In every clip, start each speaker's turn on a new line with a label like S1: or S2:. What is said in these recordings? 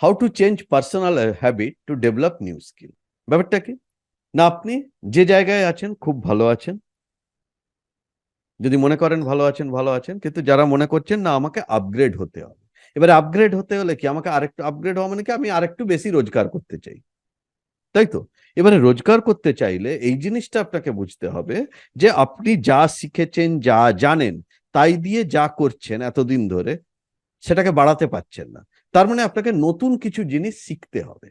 S1: How to change personal habit to develop new skill ব্যাপারটা কি? না, আপনি যে জায়গায় আছেন, খুব ভালো আছেন। যদি মনে করেন ভালো আছেন ভালো আছেন, কিন্তু যারা মনে করছেন, না, আমাকে আপগ্রেড হতে হবে। এবারে আপগ্রেড হতে হলে কি, আমাকে আরেকটু আপগ্রেড হওয়া মানে কি, আমি আরেকটু বেশি রোজগার করতে চাই। তাই তো? এবারে রোজগার করতে চাইলে এই জিনিসটা আপনাকে বুঝতে হবে যে, আপনি যা শিখেছেন, যা জানেন, তাই দিয়ে যা করছেন এতদিন ধরে, সেটাকে বাড়াতে পারছেন না। তার মানে আপনাকে নতুন কিছু জিনিস শিখতে হবে।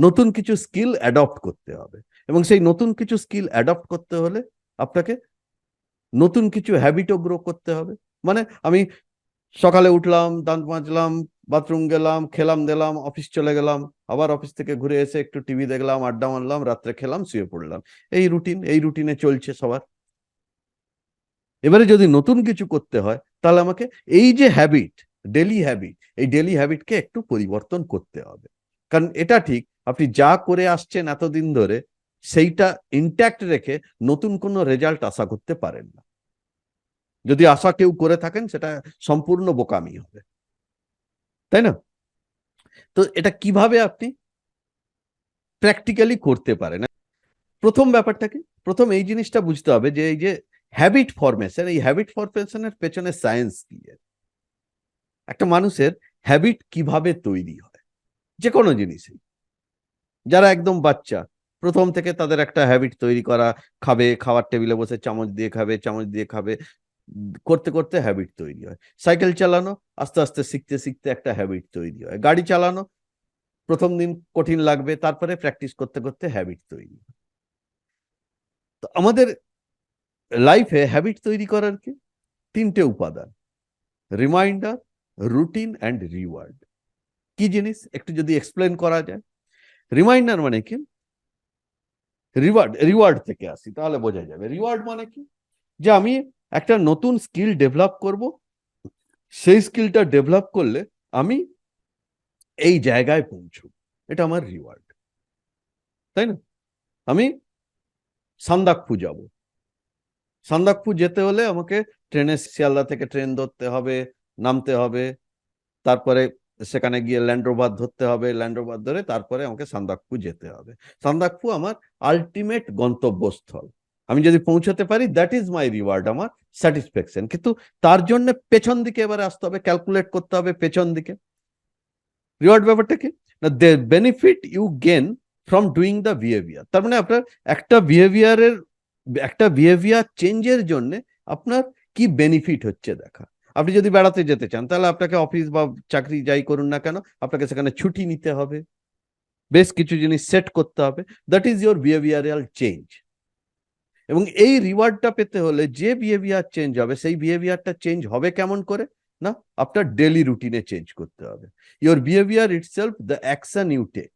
S1: নতুন কিছু স্কিল অ্যাডপ্ট করতে হবে। এবং সেই নতুন কিছু স্কিল অ্যাডপ্ট করতে হলে আপনাকে নতুন কিছু হ্যাবিটও গ্রো করতে হবে। মানে আমি সকালে উঠলাম, দাঁত মাজলাম বাথরুম গেলাম, খেলাম দিলাম অফিস চলে গেলাম, আবার অফিস থেকে ঘুরে এসে একটু টিভি দেখলাম, আড্ডা মারলাম, রাত্রে খেলাম, শুয়ে পড়লাম। এই রুটিন এই রুটিনে চলছে সবার। এবারে যদি নতুন কিছু করতে হয়, তাহলে আমাকে এই যে হ্যাবিট ডেলি হ্যাবিট এই ডেলি হ্যাবিটকে একটু পরিবর্তন করতে হবে। কারণ এটা ঠিক, আপনি যা করে আসছেন এতদিন ধরে, সেইটা ইনট্যাক্ট রেখে নতুন কোনো রেজাল্ট আশা করতে পারেন না। যদি আশা কেউ করে থাকেন, সেটা সম্পূর্ণ বোকামি হবে। তাই না? তো এটা কীভাবে আপনি প্র্যাকটিক্যালি করতে পারেন? প্রথম ব্যাপারটা কি? প্রথম এই জিনিসটা বুঝতে হবে যে, এই যে হ্যাবিট ফরমেশন এই হ্যাবিট ফরমেশনের পেছনে সায়েন্স কি এর? একটা মানুষের হ্যাবিট কীভাবে তৈরি হয়? যে কোনো জিনিসই। যারা একদম বাচ্চা, প্রথম থেকে তাদের একটা হ্যাবিট তৈরি করা, খাবে, খাওয়ার টেবিলে বসে চামচ দিয়ে খাবে, চামচ দিয়ে খাবে, করতে করতে হ্যাবিট তৈরি হয়। সাইকেল চালানো, আস্তে আস্তে শিখতে শিখতে একটা হ্যাবিট তৈরি হয়। গাড়ি চালানো, প্রথম দিন কঠিন লাগবে, তারপরে প্র্যাকটিস করতে করতে হ্যাবিট তৈরি তো আমাদের লাইফে হ্যাবিট তৈরি করার কি? তিনটে উপাদান। রিমাইন্ডার রুটিন অ্যান্ড রিওয়ার্ড কি জিনিস? একটু যদি এক্সপ্লেন করা যায়। রিমাইন্ডার মানে কি? রিওয়ার্ড রিওয়ার্ড থেকে আসি, তাহলে বোঝা যাবে। রিওয়ার্ড মানে কি? যে আমি একটা নতুন স্কিল ডেভেলপ করব। সেই স্কিলটা ডেভেলপ করলে আমি এই জায়গায় পৌঁছব। এটা আমার রিওয়ার্ড তাই না? আমি সান্দাকফু যাব। সান্দাকফু যেতে হলে আমাকে ট্রেনে শিয়ালদা থেকে ট্রেন ধরতে হবে। নামতে হবে। তারপরে সেখানে গিয়ে ল্যান্ড্রোভার ধরতে হবে। ল্যান্ড্রোভার ধরে তারপরে আমাকে সান্দাকফু যেতে হবে। সান্দাকফু আমার আলটিমেট গন্তব্যস্থল। আমি যদি পৌঁছাতে পারি দ্যাট ইজ মাই রিওয়ার্ড আমার স্যাটিসফ্যাকশন কিন্তু তার জন্য পেছন দিকে এবারে আসতে হবে ক্যালকুলেট করতে হবে পেছন দিকে। রিওয়ার্ড ব্যাপারটা কি? না the benefit you gain from doing the behaviour তার মানে আপনার একটা বিহেভিয়ারের একটা বিহেভিয়ার চেঞ্জের জন্য আপনার কি বেনিফিট হচ্ছে দেখা। আপনি যদি বেড়াতে যেতে চান, তাহলে আপনাকে অফিস বা চাকরি যাই করুন না কেন, আপনাকে সেখানে ছুটি নিতে হবে। বেশ কিছু জিনিস সেট করতে হবে। That is your behavioural change এবং এই রিওয়ার্ডটা পেতে হলে যে বিহেভিয়ার চেঞ্জ হবে, সেই বিহেভিয়ারটা চেঞ্জ হবে কেমন করে? না, আপনার ডেলি রুটিনে চেঞ্জ করতে হবে। Your behaviour itself the action you take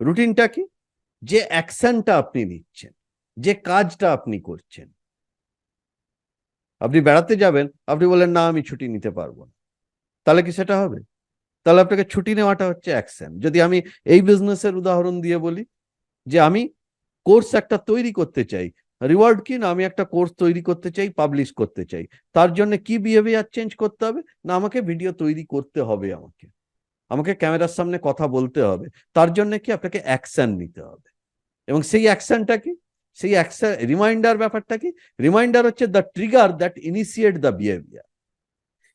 S1: রুটিনটা কি? যে অ্যাকশনটা আপনি নিচ্ছেন, যে কাজটা আপনি করছেন। আপনি বেড়াতে যাবেন, আপনি বলেন না, আমি ছুটি নিতে পারব না। তাহলে কি সেটা হবে? তাহলে আপনাকে ছুটি নেওয়াটা হচ্ছে অ্যাকশন যদি আমি এই বিজনেসের উদাহরণ দিয়ে বলি যে আমি কোর্স একটা তৈরি করতে চাই, রিওয়ার্ড কি? না, আমি একটা কোর্স তৈরি করতে চাই, পাবলিশ করতে চাই। তার জন্য কি বিহেভিয়ার চেঞ্জ করতে হবে? না, আমাকে ভিডিও তৈরি করতে হবে আমাকে। আমাকে ক্যামেরার সামনে কথা বলতে হবে। তার জন্য কি আপনাকে অ্যাকশন নিতে হবে? এবং সেই অ্যাকশনটা কি? সেই রিমাইন্ডার ব্যাপারটা কি রিমাইন্ডার হচ্ছে the trigger that initiate the behaviour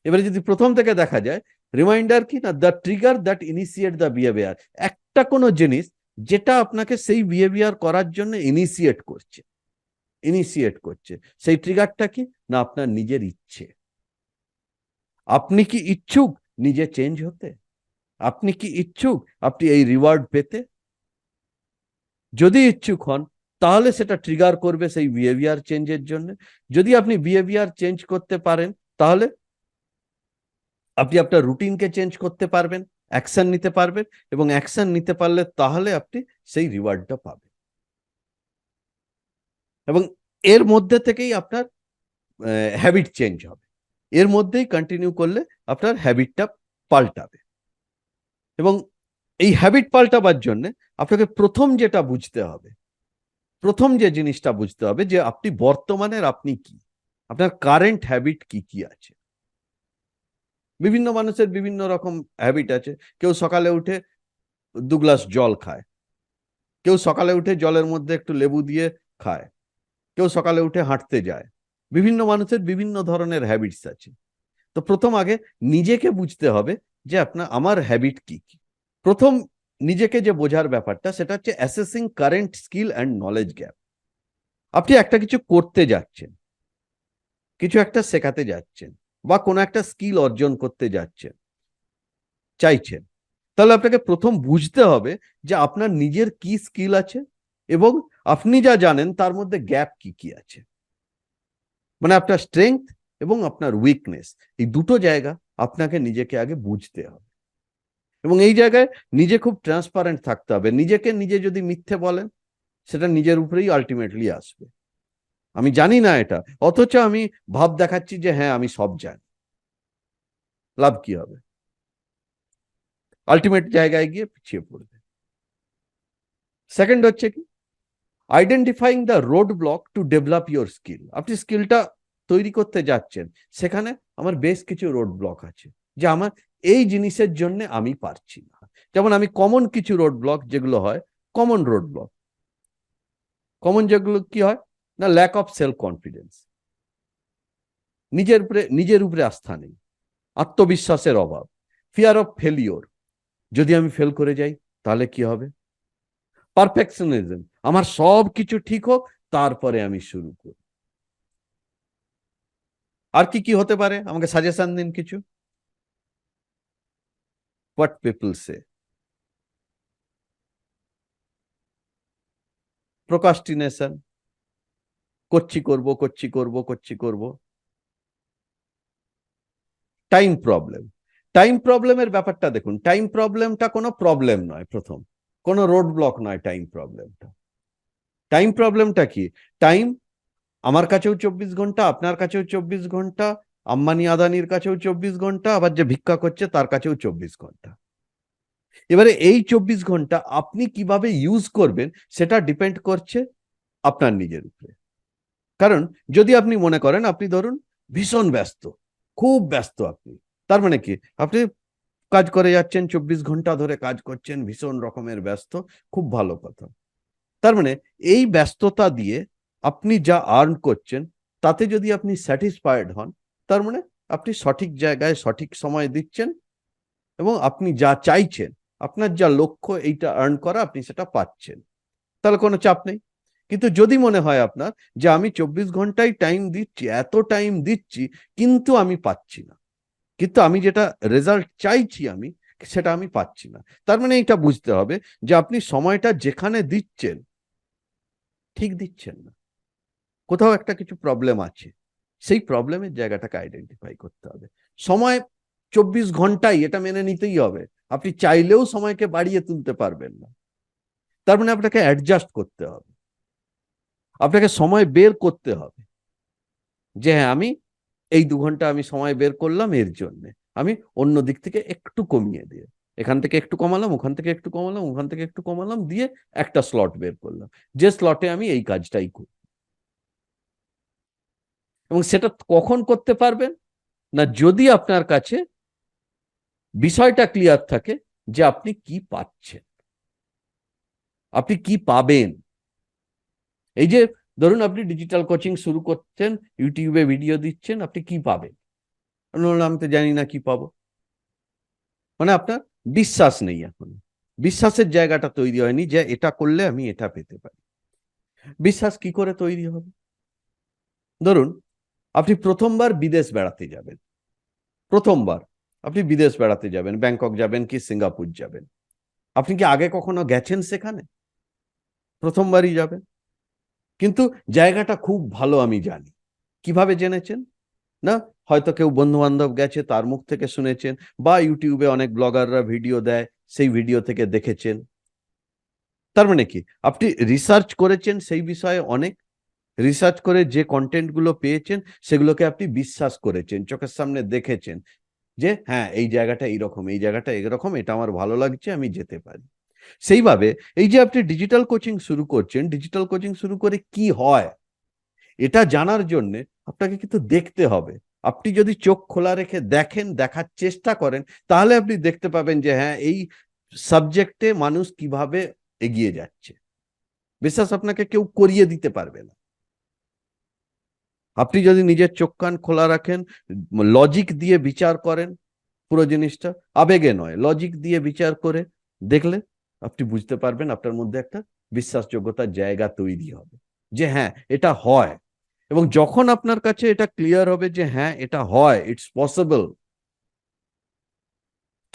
S1: এবারে যদি প্রথম থেকে দেখা যায় রিমাইন্ডার কি না the trigger that initiate the behaviour একটা কোনো জিনিস যেটা আপনাকে সেই বিহেভিয়ার করার জন্য ইনিশিয়েট করছে ইনিশিয়েট করছে। সেই ট্রিগারটা কি? না, আপনার নিজের ইচ্ছে। আপনি কি ইচ্ছুক নিজে চেঞ্জ হতে? আপনি কি ইচ্ছুক আপনি এই রিওয়ার্ড পেতে? যদি ইচ্ছুক হন তাহলে সেটা ট্রিগার করবে সেই বিহেভিয়ার চেঞ্জের জন্য। যদি আপনি বিহেভিয়ার চেঞ্জ করতে পারেন, তাহলে আপনি আপনার রুটিনকে চেঞ্জ করতে পারবেন অ্যাকশন নিতে পারবেন এবং অ্যাকশন নিতে পারলে তাহলে আপনি সেই রিওয়ার্ডটা পাবেন। এবং এর মধ্যে থেকেই আপনার হ্যাবিট চেঞ্জ হবে। এর মধ্যেই কন্টিনিউ করলে আপনার হ্যাবিটটা পাল্টাবে। এবং এই হ্যাবিট পাল্টাবার জন্য আপনাকে প্রথম যেটা বুঝতে হবে প্রথম যে জিনিসটা বুঝতে হবে যে আপনি বর্তমানের আপনি কি? আপনার কারেন্ট হ্যাবিট কি কি আছে? বিভিন্ন মানুষের বিভিন্ন রকম হ্যাবিট আছে। কেউ সকালে উঠে দু গ্লাস জল খায়। কেউ সকালে উঠে জলের মধ্যে একটু লেবু দিয়ে খায়। কেউ সকালে উঠে হাঁটতে যায়। বিভিন্ন মানুষের বিভিন্ন ধরনের হ্যাবিটস আছে। তো প্রথম আগে নিজেকে বুঝতে হবে যে আপনার, আমার হ্যাবিট কি কি? প্রথম নিজেকে যে বোঝার ব্যাপারটা, সেটা হচ্ছে assessing current skill and knowledge gap আপনি একটা কিছু করতে যাচ্ছেন, কিছু একটা শেখাতে যাচ্ছেন, বা কোনো একটা স্কিল অর্জন করতে যাচ্ছেন, চাইছেন, তাহলে আপনাকে প্রথম বুঝতে হবে যে আপনার নিজের কি স্কিল আছে এবং আপনি যা জানেন তার মধ্যে গ্যাপ কি কি আছে। মানে আপনার স্ট্রেংথ এবং আপনার উইকনেস এই দুটো জায়গা আপনাকে নিজেকে আগে বুঝতে হবে। এবং এই জায়গায় নিজে খুব ট্রান্সপারেন্ট থাকতে হবে। নিজেকে নিজে যদি মিথ্যে বলেন, সেটা নিজের উপরেই আলটিমেটলি আসবে। আমি জানি না এটা। অথচ আমি ভাব দেখাচ্ছি যে হ্যাঁ আমি সব জানি। লাভ কি হবে? আলটিমেট জায়গায় গিয়ে পিছিয়ে পড়বে। সেকেন্ড হচ্ছে কি? Identifying the road block to develop your skill আপনি স্কিলটা তৈরি করতে যাচ্ছেন। সেখানে আমার বেশ কিছু রোড ব্লক আছে। যে আমার এই জিনিসের জন্য আমি পারছি না। যেমন আমি কমন কিছু রোড ব্লক যেগুলো হয় কমন রোড ব্লক কমন যেগুলো কি হয়? না ল্যাক অফ সেলফ কনফিডেন্স নিজের উপরে নিজের উপরে আস্থা নেই। আত্মবিশ্বাসের অভাব। ফিয়ার অফ ফেলিওর যদি আমি ফেল করে যাই, তাহলে কি হবে? পারফেকশনিজম আমার সব কিছু ঠিক হোক, তারপরে আমি শুরু করি। আর কি কি হতে পারে? আমাকে সাজেশন দিন কিছু? হোয়াট পিপল সে প্রোকাস্টিনেশন করছি করব করছি করব করছি করব। টাইম প্রবলেম টাইম প্রবলেমের ব্যাপারটা দেখুন টাইম প্রবলেমটা কোনো প্রবলেম নয় প্রথম। কোনো রোড ব্লক নয় টাইম প্রবলেমটা টাইম প্রবলেমটা কি? টাইম আমার কাছেও চব্বিশ ঘণ্টা, আপনার কাছেও চব্বিশ ঘণ্টা আম্বানি আদানির কাছেও চব্বিশ ঘণ্টা, আবার যে ভিক্ষা করছে তার কাছেও চব্বিশ ঘণ্টা। এবারে এই চব্বিশ ঘণ্টা আপনি কীভাবে ইউজ করবেন সেটা ডিপেন্ড করছে আপনার নিজের উপরে। কারণ যদি আপনি মনে করেন, আপনি ধরুন ভীষণ ব্যস্ত, খুব ব্যস্ত আপনি, তার মানে কি? আপনি কাজ করে যাচ্ছেন, চব্বিশ ঘণ্টা ধরে কাজ করছেন, ভীষণ রকমের ব্যস্ত, খুব ভালো কথা। তার মানে এই ব্যস্ততা দিয়ে আপনি যা আর্ন করছেন, তাতে যদি আপনি স্যাটিসফাইড হন তার মানে আপনি সঠিক জায়গায় সঠিক সময় দিচ্ছেন এবং আপনি যা চাইছেন, আপনার যা লক্ষ্য এইটা আর্ন করা আপনি সেটা পাচ্ছেন। তাহলে কোনো চাপ নেই। কিন্তু যদি মনে হয় আপনার যে আমি চব্বিশ ঘন্টায় টাইম দিচ্ছি, এত টাইম দিচ্ছি, কিন্তু আমি পাচ্ছি না। কিন্তু আমি যেটা রেজাল্ট চাইছি আমি, সেটা আমি পাচ্ছি না। তার মানে এটা বুঝতে হবে যে আপনি সময়টা যেখানে দিচ্ছেন, ঠিক দিচ্ছেন না। কোথাও একটা কিছু প্রবলেম আছে। সেই প্রবলেমের জায়গাটাকে আইডেন্টিফাই করতে হবে। সময় চব্বিশ ঘন্টাই এটা মেনে নিতেই হবে। আপনি চাইলেও সময়কে বাড়িয়ে তুলতে পারবেন না। তার মানে আপনাকে অ্যাডজাস্ট করতে হবে। আপনাকে সময় বের করতে হবে। যে হ্যাঁ আমি এই দু ঘণ্টা আমি সময় বের করলাম এর জন্যে। আমি অন্য দিক থেকে একটু কমিয়ে দিয়ে, এখান থেকে একটু কমালাম, ওখান থেকে একটু কমালাম, ওখান থেকে একটু কমালাম, দিয়ে একটা স্লট বের করলাম। যে স্লটে আমি এই কাজটাই করি। এবং সেটা কখন করতে পারবেন? না যদি আপনার কাছে বিষয়টা ক্লিয়ার থাকে যে আপনি কি পাচ্ছেন। আপনি কি পাবেন? এই যে ধরুন আপনি ডিজিটাল কোচিং শুরু করছেন ইউটিউবে ভিডিও দিচ্ছেন, আপনি কি পাবেন? আমি তো জানি না কি পাবো। মানে আপনার বিশ্বাস নেই এখন। বিশ্বাসের জায়গাটা তৈরি হয়নি যে এটা করলে আমি এটা পেতে পারি। বিশ্বাস কি করে তৈরি হবে? ধরুন আপনি প্রথমবার বিদেশ বেড়াতে যাবেন। প্রথমবার আপনি বিদেশ বেড়াতে যাবেন, ব্যাংকক যাবেন কি সিঙ্গাপুর যাবেন। আপনি কি আগে কখনো গেছেন সেখানে? প্রথমবারই যাবেন। কিন্তু জায়গাটা খুব ভালো আমি জানি। কীভাবে জেনেছেন? না, হয়তো কেউ বন্ধু বান্ধব গেছে, তার মুখ থেকে শুনেছেন বা ইউটিউবে অনেক ব্লগাররা ভিডিও দেয়, সেই ভিডিও থেকে দেখেছেন। তার মানে কি? আপনি রিসার্চ করেছেন সেই বিষয়ে অনেক রিসার্চ করে যে কন্টেন্টগুলো পেয়েছেন, সেগুলোকে আপনি বিশ্বাস করেছেন, চোখের সামনে দেখেছেন যে হ্যাঁ এই জায়গাটা এইরকম, এই জায়গাটা এরকম এটা আমার ভালো লাগছে, আমি যেতে পারি। সেইভাবে এই যে আপনি ডিজিটাল কোচিং শুরু করছেন ডিজিটাল কোচিং শুরু করে কি হয়? এটা জানার জন্যে আপনাকে কিন্তু দেখতে হবে। আপনি যদি চোখ খোলা রেখে দেখেন, দেখার চেষ্টা করেন, তাহলে আপনি দেখতে পাবেন যে হ্যাঁ এই সাবজেক্টে মানুষ কীভাবে এগিয়ে যাচ্ছে। বিশ্বাস আপনাকে কেউ করিয়ে দিতে পারবে না। আপনি যদি নিজের চোখ কান খোলা রাখেন লজিক দিয়ে বিচার করেন, পুরো জিনিসটা, আবেগে নয় লজিক দিয়ে বিচার করে দেখলে আপনি বুঝতে পারবেন আপনার মধ্যে একটা বিশ্বাসযোগ্যতার জায়গা তৈরি হবে, যে হ্যাঁ এটা হয়। এবং যখন আপনার কাছে এটা ক্লিয়ার হবে যে হ্যাঁ এটা হয় ইটস পসিবল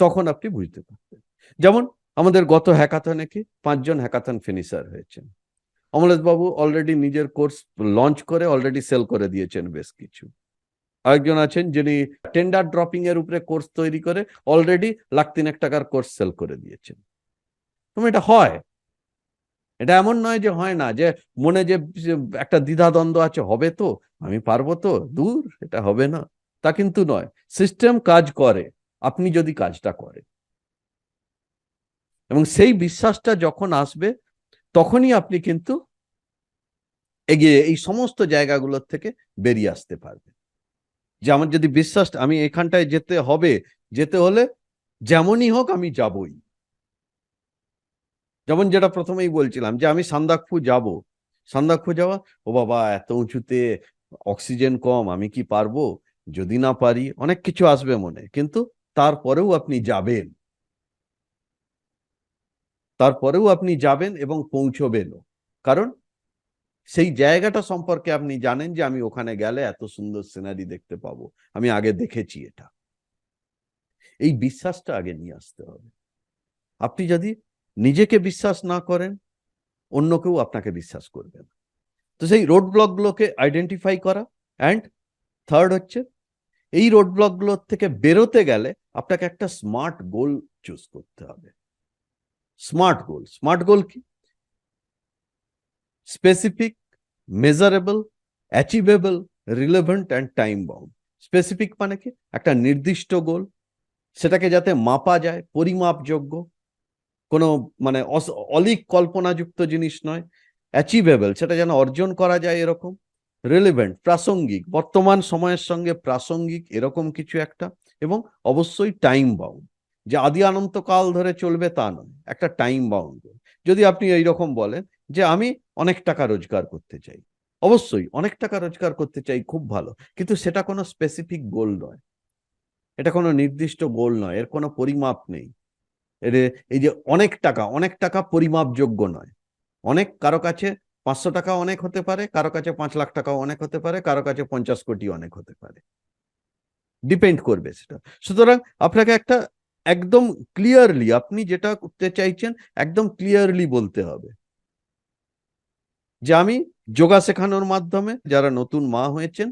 S1: তখন আপনি বুঝতে পারবেন। যেমন আমাদের গত হ্যাকাথনে কি? পাঁচজন হ্যাকাথন ফিনিশার হয়েছেন। অমলেশ বাবু অলরেডি নিজের কোর্স লঞ্চ করে অলরেডি সেল করে দিয়েছেন বেশ কিছু। আরেকজন আছেন যিনি টেন্ডার ড্রপিং এর উপরে কোর্স তৈরি করে অলরেডি লাখ তিনেক টাকার কোর্স সেল করে দিয়েছেন। তুমি এটা হয়? এটা এমন নয় যে হয় না, যে মনে যে যে একটা দ্বিধাদ্বন্দ্ব আছে, হবে তো? আমি পারব তো? দূর, এটা হবে না। তা কিন্তু নয়। সিস্টেম কাজ করে, আপনি যদি কাজটা করেন। এবং সেই বিশ্বাসটা যখন আসবে তখনই আপনি কিন্তু এগিয়ে এই সমস্ত জায়গাগুলোর থেকে বেরিয়ে আসতে পারবেন। যে আমার যদি বিশ্বাস, আমি এখানটায় যেতে হবে, যেতে হলে যেমনই হোক আমি যাবই। যেমন যেটা প্রথমেই বলছিলাম যে আমি সান্দাকফু যাব। সান্দাকফু যাওয়া, ও বাবা, এত উঁচুতে অক্সিজেন কম, আমি কি পারব? যদি না পারি, অনেক কিছু আসবে মনে। কিন্তু তারপরেও আপনি যাবেন। তারপরেও আপনি যাবেন এবং পৌঁছবেনও। কারণ সেই জায়গাটা সম্পর্কে আপনি জানেন যে আমি ওখানে গেলে এত সুন্দর সিনারি দেখতে পাবো। আমি আগে দেখেছি এটা। এই বিশ্বাসটা আগে নিয়ে আসতে হবে। আপনি যদি নিজেকে বিশ্বাস না করেন, অন্য কেউ আপনাকে বিশ্বাস করবে না। তো সেই রোড ব্লকগুলোকে আইডেন্টিফাই করা অ্যান্ড থার্ড হচ্ছে, এই রোড ব্লকগুলোর থেকে বেরোতে গেলে আপনাকে একটা স্মার্ট গোল চুজ করতে হবে। স্মার্ট গোল। স্মার্ট গোল কি? Specific measurable achievable relevant and time bound specific মানে কি? একটা নির্দিষ্ট গোল। সেটাকে যাতে মাপা যায়, পরিমাপযোগ্য। কোনো মানে অলিক কল্পনাযুক্ত জিনিস নয়। অ্যাচিভেবল সেটা যেন অর্জন করা যায় এরকম। রিলেভেন্ট প্রাসঙ্গিক। বর্তমান সময়ের সঙ্গে প্রাসঙ্গিক এরকম কিছু একটা। এবং অবশ্যই টাইম বাউন্ড যে আদি অনন্তকাল ধরে চলবে তা নয়, একটা টাইম বাউন্ড যদি আপনি এইরকম বলেন যে আমি অনেক টাকা রোজগার করতে চাই, অবশ্যই অনেক টাকা রোজগার করতে চাই, খুব ভালো। কিন্তু সেটা কোনো স্পেসিফিক গোল নয়। এটা কোনো নির্দিষ্ট গোল নয়, এর কোনো পরিমাপ নেই। এর এই যে অনেক টাকা অনেক টাকা পরিমাপযোগ্য নয়। অনেক, কারও কাছে পাঁচশো টাকা অনেক হতে পারে, কারও কাছে পাঁচ লাখ টাকা অনেক হতে পারে, কারও কাছে পঞ্চাশ কোটি অনেক হতে পারে। ডিপেন্ড করবে সেটা। সুতরাং আপনাকে একটা একদম ক্লিয়ারলি আপনি যেটা করতে চাইছেন, একদম ক্লিয়ারলি বলতে হবে। যে আমি যোগা শেখানোর মাধ্যমে যারা নতুন মা হয়েছেন,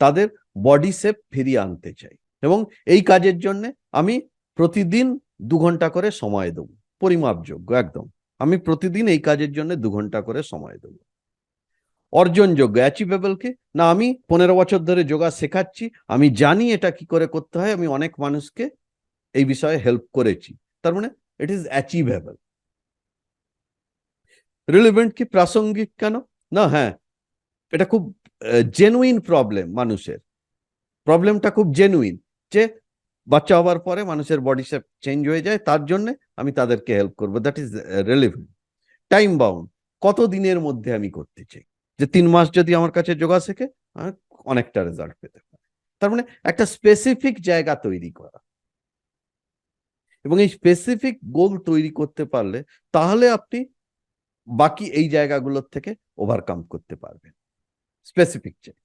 S1: তাদের বডি শেপ ফিরিয়ে আনতে চাই এবং এই কাজের জন্য আমি প্রতিদিন দু ঘণ্টা করে সময় দেবো, পরিমাপযোগ্য, একদম। আমি প্রতিদিন এই কাজের জন্য দু ঘণ্টা করে সময় দেবো। অর্জনযোগ্য অ্যাচিভেবল কি? না, আমি পনেরো বছর ধরে যোগা শেখাচ্ছি, আমি জানি এটা কি করে করতে হয়, আমি অনেক মানুষকে এই বিষয়ে হেল্প করেছি। তার মানে ইট ইজ অ্যাচিভেবল রিলেভেন্ট কি প্রাসঙ্গিক কেন? না হ্যাঁ। এটা খুব জেনুইন প্রবলেম মানুষের। প্রবলেমটা খুব জেনুইন যে বাচ্চা হওয়ার পরে মানুষের বডি শেপ চেঞ্জ হয়ে যায়, তার জন্য আমি তাদেরকে হেল্প করব। That is relevant time bound কত দিনের মধ্যে আমি করতে চাই? যে তিন মাস যদি আমার কাছে যোগা শেখে অনেকটা রেজাল্ট পেতে পারি। তার মানে একটা স্পেসিফিক জায়গা তৈরি করা। এবং এই স্পেসিফিক গোল তৈরি করতে পারলে তাহলে আপনি বাকি এই জায়গাগুলোর থেকে ওভারকাম করতে পারবেন। স্পেসিফিক জায়গা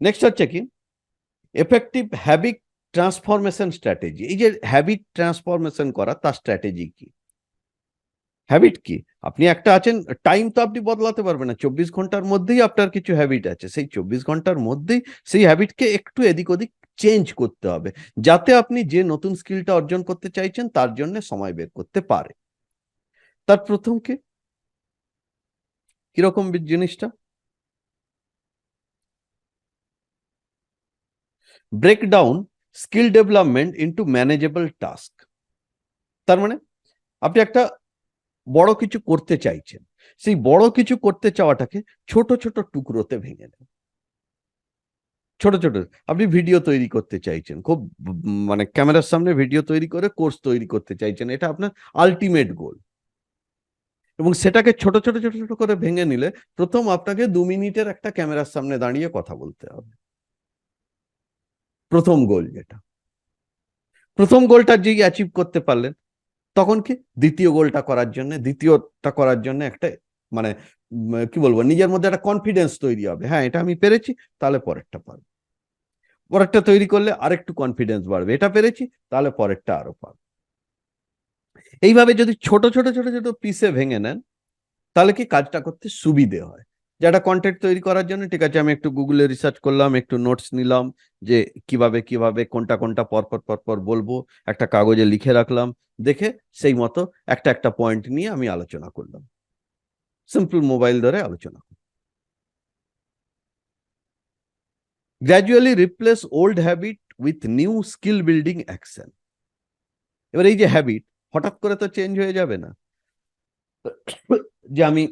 S1: নেক্সট হচ্ছে কি? এফেক্টিভ হ্যাবিট ট্রান্সফরমেশন স্ট্র্যাটেজি এই যে হ্যাবিট ট্রান্সফরমেশন করা, তার স্ট্র্যাটেজি কি? হ্যাবিট কি? আপনি একটা আছেন টাইম তো আপনি বদলাতে পারবেন না। চব্বিশ ঘণ্টার মধ্যেই আপনার কিছু হ্যাবিট আছে। সেই চব্বিশ ঘণ্টার মধ্যেই সেই হ্যাবিটকে একটু এদিক ওদিক চেঞ্জ করতে হবে। যাতে আপনি যে নতুন স্কিলটা অর্জন করতে চাইছেন, তার জন্য সময় বের করতে পারে। তার প্রথম কি? কীরকম জিনিসটা? Break down skill development into manageable task তার মানে আপনি একটা বড় কিছু করতে চাইছেন। সেই বড় কিছু করতে চাওয়াটাকে ছোট ছোট টুকরোতে ভেঙে নেন ছোট ছোট। আপনি ভিডিও তৈরি করতে চাইছেন। খুব মানে ক্যামেরার সামনে ভিডিও তৈরি করে কোর্স তৈরি করতে চাইছেন। এটা আপনার আলটিমেট গোল এবং সেটাকে ছোট ছোট ছোট ছোট করে ভেঙে নিলে প্রথম আপনাকে দু মিনিটের একটা ক্যামেরার সামনে দাঁড়িয়ে কথা বলতে হবে। প্রথম গোল যেটা। প্রথম গোলটা যেই অ্যাচিভ করতে পারলেন, তখন কি? দ্বিতীয় গোলটা করার জন্য, দ্বিতীয়টা করার জন্য একটা মানে কি বলব, নিজের মধ্যে একটা কনফিডেন্স তৈরি হবে। হ্যাঁ এটা আমি পেরেছি, তাহলে পরেরটা পারব পরেরটা তৈরি করলে আরেকটু কনফিডেন্স বাড়বে। এটা পেরেছি, তাহলে পরেরটা আরও পারব এইভাবে যদি ছোট ছোট ছোট ছোট পিসে ভেঙে নেন, তাহলে কি কাজটা করতে সুবিধে হয়? যেটা কন্টেন্ট তৈরি করার জন্য, ঠিক আছে, আমি একটু গুগলে রিসার্চ করলাম, একটু নোটস নিলাম, যে কীভাবে কীভাবে, কোনটা কোনটা পরপর পরপর বলব, একটা কাগজে লিখে রাখলাম, দেখে সেই মতো একটা একটা পয়েন্ট নিয়ে আমি আলোচনা করলাম। সিম্পল মোবাইল ধরে আলোচনা gradually replace old habit with new skill building action এবার এই যে হ্যাবিট হঠাৎ করে তো চেঞ্জ হয়ে যাবে না। যে আমি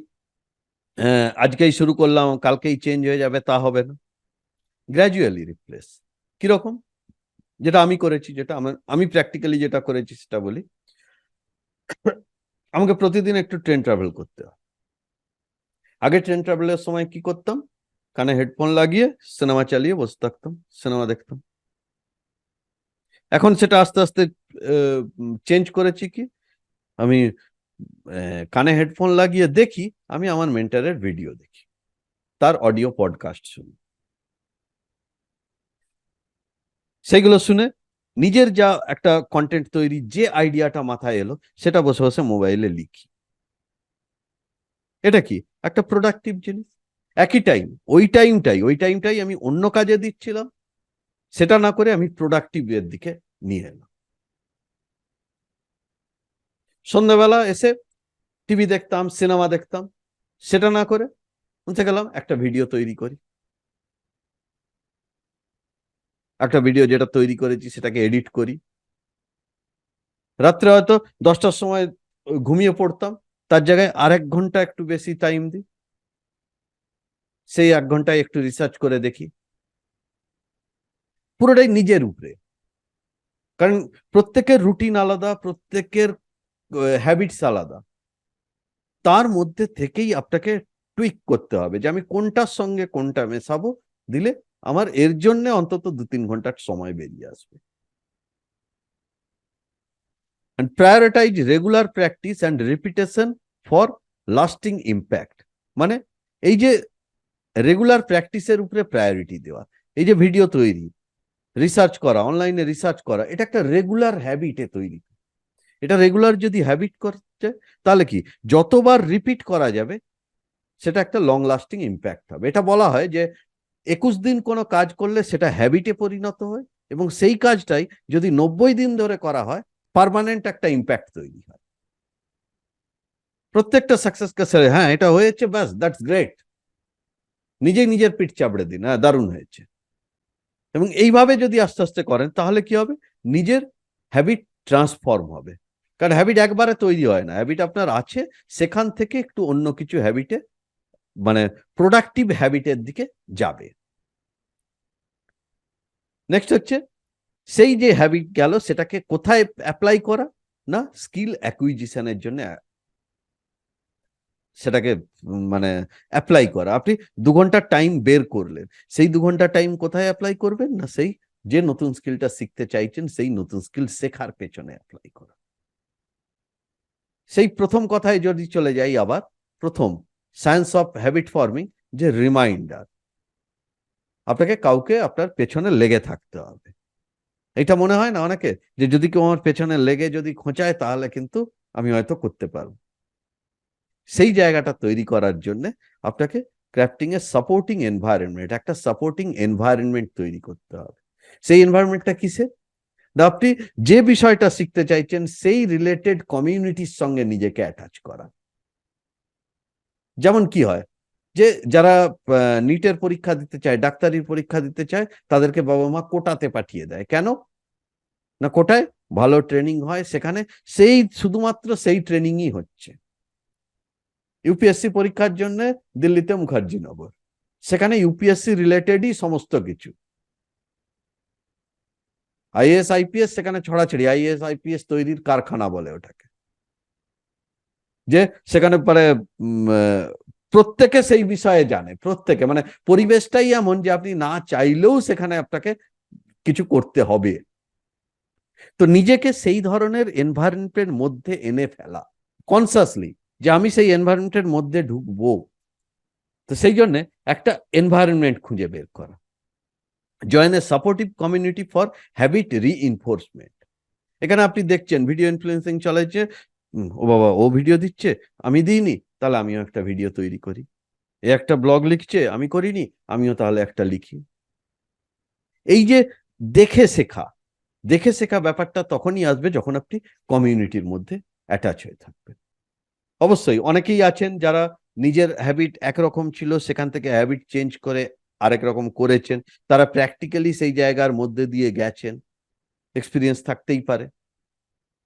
S1: আজকেই শুরু করলাম, কালকেই চেঞ্জ হয়ে যাবে, তা হবে না। গ্র্যাজুয়ালি রিপ্লেস কীরকম? যেটা আমি করেছি, যেটা আমার, আমি প্র্যাকটিক্যালি যেটা করেছি, সেটা বলি। আমাকে প্রতিদিন একটু ট্রেন ট্রাভেল করতে হয়। আগে ট্রেন ট্রাভেলের সময় কি করতাম? কানে হেডফোন লাগিয়ে সিনেমা চালিয়ে বসে থাকতাম সিনেমা দেখতাম। এখন সেটা আস্তে আস্তে চেঞ্জ করেছি কি? আমি কানে হেডফোন লাগিয়ে দেখি, আমি আমার মেন্টারের ভিডিও দেখি। তার অডিও পডকাস্ট শুনি। সেগুলো শুনে নিজের যা একটা কন্টেন্ট তৈরি, যে আইডিয়াটা মাথায় এলো, সেটা বসে বসে মোবাইলে লিখি। এটা কি? একটা প্রোডাক্টিভ জিনিস? একই টাইম ওই টাইমটাই ওই টাইমটাই আমি অন্য কাজে দিচ্ছিলাম, সেটা না করে আমি প্রোডাক্টিভ এর দিকে নিয়ে এলাম। সন্ধ্যাবেলা এসে টিভি দেখতাম সিনেমা দেখতাম, সেটা না করে উঠে গেলাম, একটা ভিডিও তৈরি করি। একটা ভিডিও যেটা তৈরি করেছি, সেটাকে এডিট করি। রাত্রে হয়তো দশটার সময় ঘুমিয়ে পড়তাম তার জায়গায় আরেক ঘণ্টা একটু বেশি টাইম দিই। সেই এক ঘন্টায় একটু রিসার্চ করে দেখি। পুরোটাই নিজের উপরে। কারণ প্রত্যেকের রুটিন আলাদা, প্রত্যেকের হ্যাবিটস আলাদা। তার মধ্যে থেকেই আপনাকে টুইক করতে হবে যে আমি কোনটার সঙ্গে কোনটা মেশাবো, দিলে আমার এর জন্য অন্তত দু তিন ঘণ্টার সময় বেরিয়ে আসবে। And prioritize regular practice and repetition for lasting impact. মানে এই যে রেগুলার প্র্যাকটিসের উপরে প্রায়োরিটি দেওয়া, এই যে ভিডিও তৈরি রিসার্চ করা অনলাইনে রিসার্চ করা, এটা একটা রেগুলার হ্যাবিটে তৈরি। এটা রেগুলার যদি হ্যাবিট করছে তাহলে কি যতবার রিপিট করা যাবে, সেটা একটা লং লাস্টিং ইম্প্যাক্ট হবে। এটা বলা হয় যে একুশ দিন কোনো কাজ করলে সেটা হ্যাবিটে পরিণত হয় এবং সেই কাজটাই যদি নব্বই দিন ধরে করা হয় পার্মানেন্ট একটা ইম্প্যাক্ট তৈরি হয়। প্রত্যেকটা সাকসেস কেসে হ্যাঁ এটা হয়েছে, ব্যাস দ্যাটস গ্রেট নিজেই নিজের পিঠ চাপড়ে দিন হ্যাঁ দারুণ হয়েছে। এবং এইভাবে যদি আস্তে আস্তে করেন, তাহলে কি হবে? নিজের হ্যাবিট ট্রান্সফর্ম হবে। কারণ হ্যাবিট একবারে তৈরি হয় না। হ্যাবিট আপনার আছে, সেখান থেকে একটু অন্য কিছু হ্যাবিটে মানে প্রোডাক্টিভ হ্যাবিটের দিকে যাবে। নেক্সট হচ্ছে সেই যে হ্যাবিট গেল, সেটাকে কোথায় অ্যাপ্লাই করা? না স্কিল অ্যাকুইজিশনের জন্য, সেটাকে মানে অ্যাপ্লাই করা। আপনি দু ঘণ্টা টাইম বের করলেন, সেই দু ঘণ্টা টাইম কোথায় অ্যাপ্লাই করবেন? না, সেই যে নতুন স্কিলটা শিখতে চাইছেন, সেই নতুন স্কিল শেখার পেছনে অ্যাপ্লাই করা। সেই প্রথম কথায় যদি চলে যাই আবার, প্রথম সায়েন্স অফ হ্যাবিট ফর্মিং যে রিমাইন্ডার আপনাকে কাউকে আপনার পেছনে লেগে থাকতে হবে। এটা মনে হয় না অনেকে? যে যদি কেউ আমার পেছনে লেগে যদি খোঁচায়, তাহলে কিন্তু আমি হয়তো করতে পারব। সেই জায়গাটা তৈরি করার জন্য আপনাকে ক্রাফটিং এর সাপোর্টিং এনভায়রনমেন্ট একটা সাপোর্টিং এনভায়রনমেন্ট তৈরি করতে হবে। সেই এনভায়রনমেন্টটা কিসে না আপনি যে বিষয়টা শিখতে চাইছেন, সেই রিলেটেড কমিউনিটির সঙ্গে নিজেকে অ্যাটাচ করা। যেমন কি হয়? যে যারা নিটের পরীক্ষা দিতে চায়, ডাক্তারির পরীক্ষা দিতে চায়, তাদেরকে বাবা মা কোটাতে পাঠিয়ে দেয়। কেন? না কোটায় ভালো ট্রেনিং হয় সেখানে, সেই শুধুমাত্র সেই ট্রেনিংই হচ্ছে। ইউপিএসসি পরীক্ষার জন্য দিল্লিতে মুখার্জি নগর সেখানে ইউপিএসসি রিলেটেডই সমস্ত কিছু। আইএস আইপিএস সেখানে ছড়াছড়ি। আইএস আইপিএস তৈরির কারখানা বলে ওটাকে। যে সেখানে পরে প্রত্যেকে সেই বিষয়ে জানে, প্রত্যেকে। মানে পরিবেশটাই এমন যে আপনি না চাইলেও সেখানে আপনাকে কিছু করতে হবে। তো নিজেকে সেই ধরনের এনভায়রনমেন্টের মধ্যে এনে ফেলা কনসাসলি যে আমি সেই এনভায়রনমেন্টের মধ্যে ঢুকবো। তো সেই জন্য একটা এনভায়রনমেন্ট খুঁজে বের করা। Join a supportive community for habit reinforcement এখানে আপনি দেখছেন ভিডিও ইনফ্লুয়েন্সিং চলেছে ও বাবা, ও ভিডিও দিচ্ছে, আমি দিইনি। তাহলে আমিও একটা ভিডিও তৈরি করি। এ একটা ব্লগ লিখছে, আমি করিনি, আমিও তাহলে একটা লিখি। এই যে দেখে শেখা দেখে শেখা ব্যাপারটা তখনই আসবে যখন আপনি কমিউনিটির মধ্যে অ্যাটাচ হয়ে থাকবেন। অবশ্যই অনেকেই আছেন যারা নিজের হ্যাবিট একরকম ছিল, সেখান থেকে হ্যাবিট চেঞ্জ করে আরেক রকম করেছেন। তারা প্র্যাকটিক্যালি সেই জায়গার মধ্যে দিয়ে গেছেন। এক্সপিরিয়েন্স থাকতেই পারে।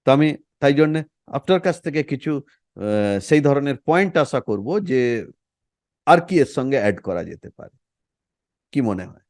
S1: তো আমি তাই জন্যে আপনার কাছ থেকে কিছু সেই ধরনের পয়েন্ট আশা করব যে আর কি এর সঙ্গে অ্যাড করা যেতে পারে। কি মনে হয়?